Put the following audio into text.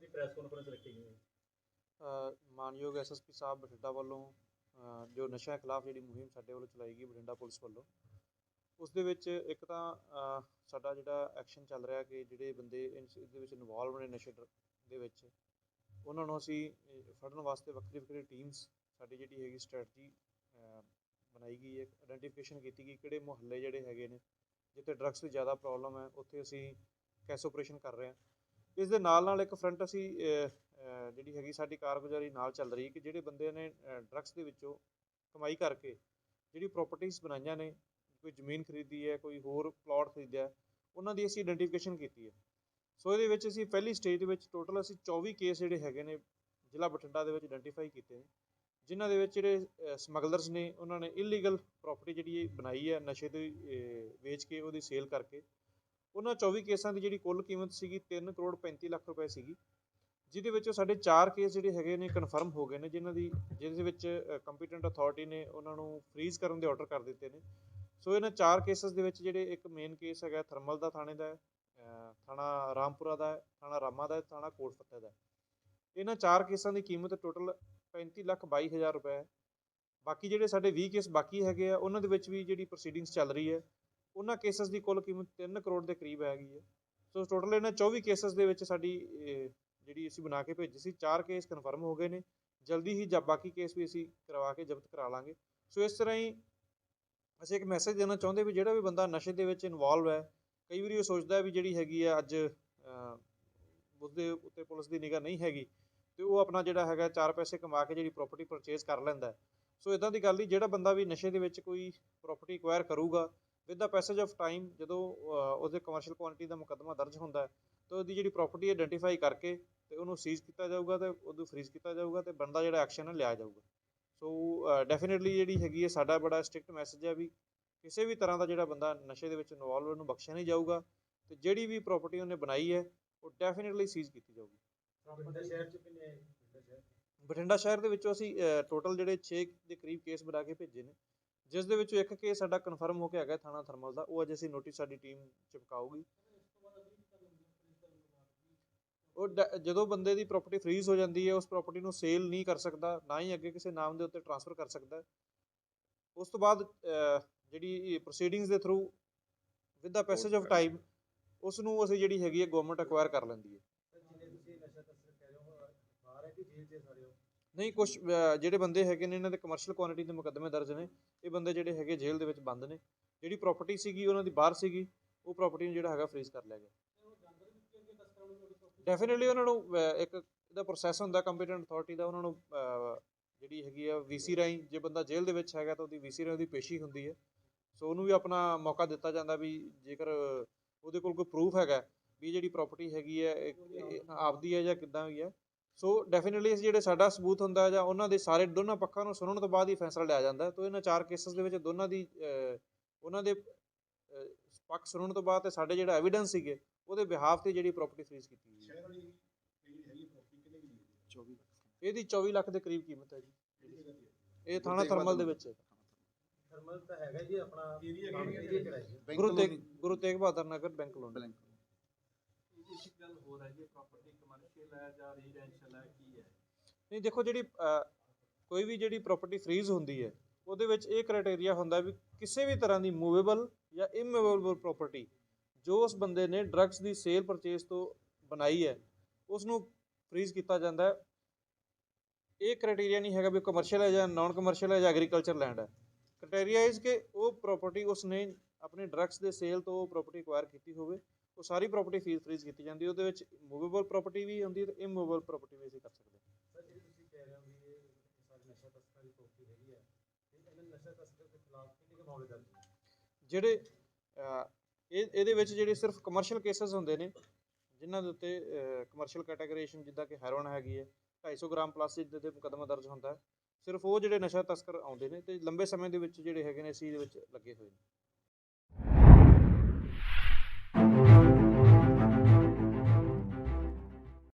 ਦੀ press conference ਰੱਖੀ ਗਈ ਹੈ। ਮਾਨਯੋਗ ਐਸਐਸਪੀ ਸਾਹਿਬ ਬਠਿੰਡਾ ਵੱਲੋਂ ਅ, ਜੋ ਨਸ਼ਿਆਂ ਖਿਲਾਫ ਜਿਹੜੀ ਮੁਹਿੰਮ ਸਾਡੇ ਵੱਲੋਂ ਚਲਾਈ ਗਈ ਬਠਿੰਡਾ ਪੁਲਿਸ ਵੱਲੋਂ ਉਸ ਦੇ ਵਿੱਚ ਇੱਕ ਤਾਂ ਅ, ਸਾਡਾ ਜਿਹੜਾ ਐਕਸ਼ਨ ਚੱਲ ਰਿਹਾ ਕਿ ਜਿਹੜੇ ਬੰਦੇ ਇਸ ਦੇ ਵਿੱਚ ਇਨਵੋਲਵ ਨੇ ਨਸ਼ੇ ਡਰ- ਦੇ ਵਿੱਚ ਉਹਨਾਂ ਨੂੰ ਅਸੀਂ ਫੜਨ ਵਾਸਤੇ ਵੱਖਰੀ ਵੱਖਰੀ ਟੀਮਸ ਸਾਡੀ ਜਿਹੜੀ ਹੈਗੀ ਸਟ੍ਰੈਟਜੀ ਬਣਾਈ ਗਈ ਹੈ ਆਇਡੈਂਟੀਫਿਕੇਸ਼ਨ ਕੀਤੀ ਗਈ ਕਿਹੜੇ ਮੁਹੱਲੇ ਜਿਹੜੇ ਹੈਗੇ ਨੇ, ਜਿੱਥੇ ਡਰੱਗਸ ਦੀ ਜ਼ਿਆਦਾ ਪ੍ਰੋਬਲਮ ਹੈ, ਉੱਥੇ ਅਸੀਂ ਕੈਸ ਆਪਰੇਸ਼ਨ ਕਰ ਰਹੇ ਹਾਂ। ਇਸ ਦੇ ਨਾਲ ਨਾਲ ਇੱਕ ਫਰੰਟ ਅਸੀਂ ਜਿਹੜੀ ਹੈਗੀ ਸਾਡੀ ਕਾਰਗੁਜ਼ਾਰੀ ਨਾਲ ਚੱਲ ਰਹੀ ਕਿ ਜਿਹੜੇ ਬੰਦੇ ਨੇ ਡਰੱਗਸ ਦੇ ਵਿੱਚੋਂ ਕਮਾਈ ਕਰਕੇ ਜਿਹੜੀ ਪ੍ਰਾਪਰਟੀਆਂ ਬਣਾਈਆਂ ਨੇ, ਕੋਈ ਜ਼ਮੀਨ ਖਰੀਦੀ ਹੈ, ਕੋਈ ਹੋਰ ਪਲਾਟ ਖਰੀਦਿਆ, ਉਹਨਾਂ ਦੀ ਅਸੀਂ ਆਇਡੈਂਟੀਫਿਕੇਸ਼ਨ ਕੀਤੀ ਹੈ। ਸੋ ਇਹਦੇ ਵਿੱਚ ਅਸੀਂ ਪਹਿਲੀ ਸਟੇਜ ਦੇ ਵਿੱਚ ਟੋਟਲ ਅਸੀਂ 24 ਕੇਸ ਜਿਹੜੇ ਹੈਗੇ ਨੇ ਜ਼ਿਲ੍ਹਾ ਬਠਿੰਡਾ ਦੇ ਵਿੱਚ ਆਇਡੈਂਟੀਫਾਈ ਕੀਤੇ ਨੇ, ਜਿਨ੍ਹਾਂ ਦੇ ਵਿੱਚ ਜਿਹੜੇ ਸਮਗਲਰਸ ਨੇ, ਉਹਨਾਂ ਨੇ ਇਲੀਗਲ ਪ੍ਰਾਪਰਟੀ ਜਿਹੜੀ ਇਹ ਬਣਾਈ ਹੈ, ਨਸ਼ੇ ਦੀ ਵੇਚ ਕੇ ਉਹਦੀ ਸੇਲ ਕਰਕੇ। ਉਹਨਾਂ 24 ਕੇਸਾਂ ਦੀ ਜਿਹੜੀ ਕੁੱਲ ਕੀਮਤ ਸੀਗੀ 3 ਕਰੋੜ 35 ਲੱਖ ਰੁਪਏ ਸੀਗੀ, ਜਿਹਦੇ ਵਿੱਚੋਂ ਸਾਡੇ 4 ਕੇਸ ਜਿਹੜੇ ਹੈਗੇ ਨੇ ਕਨਫਰਮ ਹੋ ਗਏ ਨੇ, ਜਿਨ੍ਹਾਂ ਦੀ, ਜਿਹਦੇ ਵਿੱਚ ਕੰਪੀਟੈਂਟ ਅਥਾਰਟੀ ਨੇ, ਉਹਨਾਂ ਨੂੰ ਫ੍ਰੀਜ਼ ਕਰਨ ਦੇ ਆਰਡਰ ਕਰ ਦਿੱਤੇ ਨੇ। ਸੋ ਇਹਨਾਂ 4 ਕੇਸਸ ਦੇ ਵਿੱਚ ਜਿਹੜੇ ਇੱਕ ਮੇਨ ਕੇਸ ਹੈਗਾ, ਥਰਮਲ ਦਾ ਥਾਣੇ ਦਾ ਹੈ ਥਾਣਾ ਰਾਮਪੁਰਾ ਦਾ ਹੈ, ਥਾਣਾ ਰਾਮਾ ਦਾ ਹੈ, ਥਾਣਾ ਕੋਟ ਫਤਿਹ ਦਾ ਇਹਨਾਂ ਚਾਰ ਕੇਸਾਂ ਦੀ ਕੀਮਤ ਟੋਟਲ 35 ਲੱਖ 22 ਹਜ਼ਾਰ ਰੁਪਏ ਹੈ। ਬਾਕੀ ਜਿਹੜੇ ਸਾਡੇ 20 ਕੇਸ ਬਾਕੀ ਹੈਗੇ ਆ, ਉਹਨਾਂ ਦੇ ਵਿੱਚ ਵੀ ਜਿਹੜੀ ਪ੍ਰੋਸੀਡਿੰਗਸ ਚੱਲ ਰਹੀ ਹੈ, ਉਹਨਾਂ ਕੇਸਸ ਦੀ ਕੁੱਲ ਕੀਮਤ 3 ਕਰੋੜ ਦੇ ਕਰੀਬ ਹੈਗੀ ਹੈ। ਸੋ ਟੋਟਲ ਇਹਨਾਂ 24 ਕੇਸਸ ਦੇ ਵਿੱਚ ਸਾਡੀ ਜਿਹੜੀ ਅਸੀਂ ਬਣਾ ਕੇ ਭੇਜੀ ਸੀ, ਚਾਰ ਕੇਸ ਕਨਫਰਮ ਹੋ ਗਏ ਨੇ। ਜਲਦੀ ਹੀ ਜਬ ਬਾਕੀ ਕੇਸ ਵੀ ਅਸੀਂ ਕਰਵਾ ਕੇ ਜ਼ਬਤ ਕਰਾ ਲਾਂਗੇ। ਸੋ ਇਸ ਤਰ੍ਹਾਂ ਹੀ ਅਸੀਂ ਇੱਕ ਮੈਸੇਜ ਦੇਣਾ ਚਾਹੁੰਦੇ ਵੀ ਜਿਹੜਾ ਵੀ ਬੰਦਾ ਨਸ਼ੇ ਦੇ ਵਿੱਚ ਇਨਵੋਲਵ ਹੈ ਕਈ ਵਾਰੀ ਉਹ ਸੋਚਦਾ ਵੀ ਜਿਹੜੀ ਹੈਗੀ ਆ ਅੱਜ ਉਸਦੇ ਉੱਤੇ ਪੁਲਿਸ ਦੀ ਨਿਗਾਹ ਨਹੀਂ ਹੈਗੀ ਤੇ ਉਹ ਆਪਣਾ ਜਿਹੜਾ ਹੈਗਾ ਚਾਰ ਪੈਸੇ ਕਮਾ ਕੇ ਜਿਹੜੀ ਪ੍ਰਾਪਰਟੀ ਪਰਚੇਸ ਕਰ ਲੈਂਦਾ ਸੋ ਇਦਾਂ ਦੀ ਗੱਲ ਨਹੀਂ ਜਿਹੜਾ ਬੰਦਾ ਵੀ ਨਸ਼ੇ ਦੇ ਵਿੱਚ ਕੋਈ ਪ੍ਰਾਪਰਟੀ ਐਕਵਾਇਰ ਕਰੂਗਾ with the passage of time ਜਦੋਂ ਅਹ, ਉਹਦੇ ਕਮਰਸ਼ੀਅਲ ਕੁਆਂਟੀਟੀ ਦਾ ਮੁਕੱਦਮਾ ਦਰਜ ਹੁੰਦਾ ਹੈ ਤਾਂ ਉਹਦੀ ਜਿਹੜੀ ਪ੍ਰਾਪਰਟੀ ਆਇਡੈਂਟੀਫਾਈ ਕਰਕੇ ਤੇ ਉਹਨੂੰ ਸੀਜ਼ ਕੀਤਾ ਜਾਊਗਾ ਤੇ ਉਹਨੂੰ ਫ੍ਰੀਜ਼ ਕੀਤਾ ਜਾਊਗਾ ਤੇ ਬੰਦਾ ਜਿਹੜਾ ਐਕਸ਼ਨ ਹੈ ਲਿਆ ਜਾਊਗਾ। ਸੋ ਡੈਫੀਨਿਟਲੀ ਜਿਹੜੀ ਹੈਗੀ ਹੈ ਸਾਡਾ ਬੜਾ ਸਟ੍ਰਿਕਟ ਮੈਸੇਜ ਹੈ ਵੀ ਕਿਸੇ ਵੀ ਤਰ੍ਹਾਂ ਦਾ ਜਿਹੜਾ ਬੰਦਾ ਨਸ਼ੇ ਦੇ ਵਿੱਚ ਇਨਵੋਲਵ ਉਹਨੂੰ ਬਖਸ਼ਿਆ ਨਹੀਂ ਜਾਊਗਾ ਤੇ ਜਿਹੜੀ ਵੀ ਪ੍ਰਾਪਰਟੀ ਉਹਨੇ ਬਣਾਈ ਹੈ ਉਹ ਡੈਫੀਨਿਟਲੀ ਸੀਜ਼ ਕੀਤੀ ਜਾਊਗੀ। ਬਠਿੰਡਾ ਸ਼ਹਿਰ ਚ ਕਿੰਨੇ ਬਠਿੰਡਾ ਸ਼ਹਿਰ ਬਠਿੰਡਾ ਸ਼ਹਿਰ ਦੇ ਵਿੱਚੋਂ ਅਸੀਂ ਟੋਟਲ ਜਿਹੜੇ 6 ਦੇ ਕਰੀਬ ਕੇਸ ਬਣਾ ਕੇ ਭੇਜੇ ਨੇ ਜਿਸ ਦੇ ਵਿੱਚੋਂ ਇੱਕ ਕੇਸ ਸਾਡਾ ਕਨਫਰਮ ਹੋ ਕੇ ਹੈਗਾ ਥਾਣਾ ਥਰਮਲ ਦਾ ਉਹ ਅੱਜ ਅਸੀਂ ਨੋਟਿਸ ਸਾਡੀ ਟੀਮ ਚਿਪਕਾਊਗੀ। ਉਹ ਜਦੋਂ ਬੰਦੇ ਦੀ ਪ੍ਰਾਪਰਟੀ ਫ੍ਰੀਜ਼ ਹੋ ਜਾਂਦੀ ਹੈ ਉਸ ਪ੍ਰਾਪਰਟੀ ਨੂੰ ਸੇਲ ਨਹੀਂ ਕਰ ਸਕਦਾ ਨਾ ਹੀ ਅੱਗੇ ਕਿਸੇ ਨਾਮ ਦੇ ਉੱਤੇ ਟ੍ਰਾਂਸਫਰ ਕਰ ਸਕਦਾ। ਉਸ ਤੋਂ ਬਾਅਦ ਜਿਹੜੀ ਪ੍ਰੋਸੀਡਿੰਗਸ ਦੇ through with the passage of time ਉਸ ਨੂੰ ਅਸੀਂ ਜਿਹੜੀ ਹੈਗੀ ਹੈ ਗਵਰਨਮੈਂਟ ਅਕਵਾਇਰ ਕਰ ਲੈਂਦੀ ਹੈ। ਨਹੀਂ ਕੁਝ ਜਿਹੜੇ ਬੰਦੇ ਹੈਗੇ ਨੇ ਇਹਨਾਂ ਦੇ ਕਮਰਸ਼ੀਅਲ ਕੁਆਂਟੀਟੀ ਦੇ ਮੁਕੱਦਮੇ ਦਰਜ ਨੇ। ਇਹ ਬੰਦੇ ਜਿਹੜੇ ਹੈਗੇ ਜੇਲ੍ਹ ਦੇ ਵਿੱਚ ਬੰਦ ਨੇ। ਜਿਹੜੀ ਪ੍ਰਾਪਰਟੀ ਸੀਗੀ ਉਹਨਾਂ ਦੀ ਬਾਹਰ ਸੀਗੀ ਉਹ ਪ੍ਰਾਪਰਟੀ ਨੂੰ ਜਿਹੜਾ ਹੈਗਾ ਫ੍ਰੀਜ਼ ਕਰ ਲਿਆ ਗਿਆ। ਡੈਫੀਨਿਟਲੀ ਉਹਨਾਂ ਨੂੰ ਇੱਕ ਇਹਦਾ ਪ੍ਰੋਸੈਸ ਹੁੰਦਾ ਕੰਪੀਟੈਂਟ ਅਥਾਰਟੀ ਦਾ। ਉਹਨਾਂ ਨੂੰ ਜਿਹੜੀ ਹੈਗੀ ਆ ਵੀਸੀ ਰਾਹੀਂ ਜੇ ਬੰਦਾ ਜੇਲ੍ਹ ਦੇ ਵਿੱਚ ਹੈਗਾ ਤਾਂ ਉਹਦੀ ਵੀਸੀ ਰਾਹੀਂ ਉਹਦੀ ਪੇਸ਼ੀ ਹੁੰਦੀ ਹੈ। ਸੋ ਉਹਨੂੰ ਵੀ ਆਪਣਾ ਮੌਕਾ ਦਿੱਤਾ ਜਾਂਦਾ ਵੀ ਜੇਕਰ ਉਹਦੇ ਕੋਲ ਕੋਈ ਪ੍ਰੂਫ ਹੈਗਾ ਵੀ ਜਿਹੜੀ ਪ੍ਰਾਪਰਟੀ ਹੈਗੀ ਹੈ ਇਹ- ਆਪਦੀ ਹੈ ਜਾਂ ਕਿੱਦਾਂ ਵੀ ਹੈ। ਸੋ ਡੈਫੀਨਿਟਲੀ ਜਿਹੜੇ ਸਾਡਾ ਸਬੂਤ ਹੁੰਦਾ ਹੈ ਜਾਂ ਉਹਨਾਂ ਦੇ ਸਾਰੇ ਦੋਨਾਂ ਪੱਖਾਂ ਨੂੰ ਸੁਣਨ ਤੋਂ ਬਾਅਦ ਹੀ ਫੈਸਲਾ ਲਿਆ ਜਾਂਦਾ। ਤਾਂ ਇਹਨਾਂ ਚਾਰ ਕੇਸਸ ਦੇ ਵਿੱਚ ਦੋਨਾਂ ਦੀ ਉਹਨਾਂ ਦੇ ਪੱਖ ਸੁਣਨ ਤੋਂ ਬਾਅਦ ਤੇ ਸਾਡੇ ਜਿਹੜਾ ਐਵੀਡੈਂਸ ਸੀਗੇ ਉਹਦੇ ਬਿਹਾਫ ਤੇ ਜਿਹੜੀ ਪ੍ਰਾਪਰਟੀ ਫ੍ਰੀਜ਼ ਕੀਤੀ ਗਈ ਸ਼ਹਿਰ ਵਾਲੀ ਜਿਹੜੀ ਹੈਗੀ ਪ੍ਰਾਪਰਟੀ ਕਿੰਨੇ ਦੀ ਹੈ 24 ਇਹਦੀ 24 ਲੱਖ ਦੇ ਕਰੀਬ ਕੀਮਤ ਹੈ ਜੀ। ਇਹ ਥਾਣਾ ਥਰਮਲ ਦੇ ਵਿੱਚ ਹੈ। ਥਰਮਲ ਤਾਂ ਹੈਗਾ ਜੀ ਆਪਣਾ ਏਰੀਆ ਏਰੀਆ ਕਿਹੜਾ ਹੈ ਗੁਰੂ ਤੇਗ ਗੁਰੂ ਤੇਗ ਬਹਾਦਰ ਨਗਰ ਬੈਂਕ ਲੋਨ ਇੱਕ ਗੱਲ ਹੋਰ ਹੈ ਜੀ ਪ੍ਰਾਪਰਟੀ ਕਮਰਸ਼ੀਅਲ ਹੈ ਜਾਂ ਰੈਜ਼ੀਡੈਂਸ਼ੀਅਲ ਹੈ ਕੀ ਹੈ? ਨਹੀਂ ਦੇਖੋ ਜਿਹੜੀ ਕੋਈ ਵੀ ਜਿਹੜੀ ਪ੍ਰਾਪਰਟੀ ਫ੍ਰੀਜ਼ ਹੁੰਦੀ ਹੈ ਉਹਦੇ ਵਿੱਚ ਇਹ ਕ੍ਰਾਈਟੇਰੀਆ ਹੁੰਦਾ ਵੀ ਕਿਸੇ ਵੀ ਤਰ੍ਹਾਂ ਦੀ ਮੂਵੇਬਲ ਜਾਂ ਇਮੂਵੇਬਲ ਪ੍ਰਾਪਰਟੀ ਜੋ ਉਸ ਬੰਦੇ ਨੇ ਡਰੱਗਸ ਦੀ ਸੇਲ ਪਰਚੇਸ ਤੋਂ ਬਣਾਈ ਹੈ ਉਸ ਨੂੰ ਫ੍ਰੀਜ਼ ਕੀਤਾ ਜਾਂਦਾ ਹੈ। ਇਹ ਕ੍ਰਾਈਟੇਰੀਆ ਨਹੀਂ ਹੈਗਾ ਵੀ ਕਮਰਸ਼ੀਅਲ ਹੈ ਜਾਂ ਨਾਨ ਕਮਰਸ਼ੀਅਲ ਹੈ ਜਾਂ ਐਗਰੀਕਲਚਰ ਲੈਂਡ ਹੈ। ਕ੍ਰਾਈਟੇਰੀਆ ਇਸ ਕਿ ਉਹ ਪ੍ਰਾਪਰਟੀ ਉਸ ਨੇ ਆਪਣੇ ਡਰੱਗਸ ਦੇ ਸੇਲ ਤੋਂ ਉਹ ਪ੍ਰਾਪਰਟੀ ਐਕਵਾਇਰ ਕੀਤੀ ਹੋਵੇ ਉਹ ਸਾਰੀ ਪ੍ਰਾਪਰਟੀ ਫੀਸ ਫ੍ਰੀਜ਼ ਕੀਤੀ ਜਾਂਦੀ ਹੈ ਉਹਦੇ ਵਿੱਚ ਮੂਵੇਬਲ ਪ੍ਰਾਪਰਟੀ ਵੀ ਹੁੰਦੀ ਹੈ ਤੇ ਇਮੂਵੇਬਲ ਪ੍ਰਾਪਰਟੀ ਵੀ ਅਸੀਂ ਕਰ ਸਕਦੇ ਹਾਂ। ਸਰ ਜਿਹੜੀ ਤੁਸੀਂ ਕਹਿ ਰਹੇ ਹੋ ਵੀ ਇਹ ਸਾਰੀ ਨਸ਼ਾ ਤਸਕਰ ਦੀ ਪ੍ਰਾਪਰਟੀ ਹੈਗੀ ਹੈ ਤੇ ਇਹਨਾਂ ਨਸ਼ਾ ਤਸਕਰ ਦੇ ਖਿਲਾਫ ਕਿੰਨੇ ਕੁ ਮਾਮਲੇ ਦਰਜ ਨੇ? ਜਿਹੜੇ ਅਹ, ਇਹ ਇਹਦੇ ਵਿੱਚ ਜਿਹੜੇ ਸਿਰਫ ਕਮਰਸ਼ੀਅਲ ਕੇਸਸ ਹੁੰਦੇ ਨੇ ਜਿਨ੍ਹਾਂ ਦੇ ਉੱਤੇ ਕਮਰਸ਼ੀਅਲ ਕੈਟਾਗਰੀਸ਼ਨ ਜਿੱਦਾਂ ਕਿ ਹੈਰੋਨ ਹੈਗੀ ਹੈ 250 ਗ੍ਰਾਮ ਪਲੱਸ ਤੇ ਮੁਕੱਦਮਾ ਦਰਜ ਹੁੰਦਾ ਹੈ। ਸਿਰਫ ਉਹ ਜਿਹੜੇ ਨਸ਼ਾ ਤਸਕਰ ਆਉਂਦੇ ਨੇ ਤੇ ਲੰਬੇ ਸਮੇਂ ਦੇ ਵਿੱਚ ਜਿਹੜੇ ਹੈਗੇ ਨੇ ਅਸੀਂ ਇਹਦੇ ਵਿੱਚ ਲੱਗੇ ਹੋਏ ਨੇ।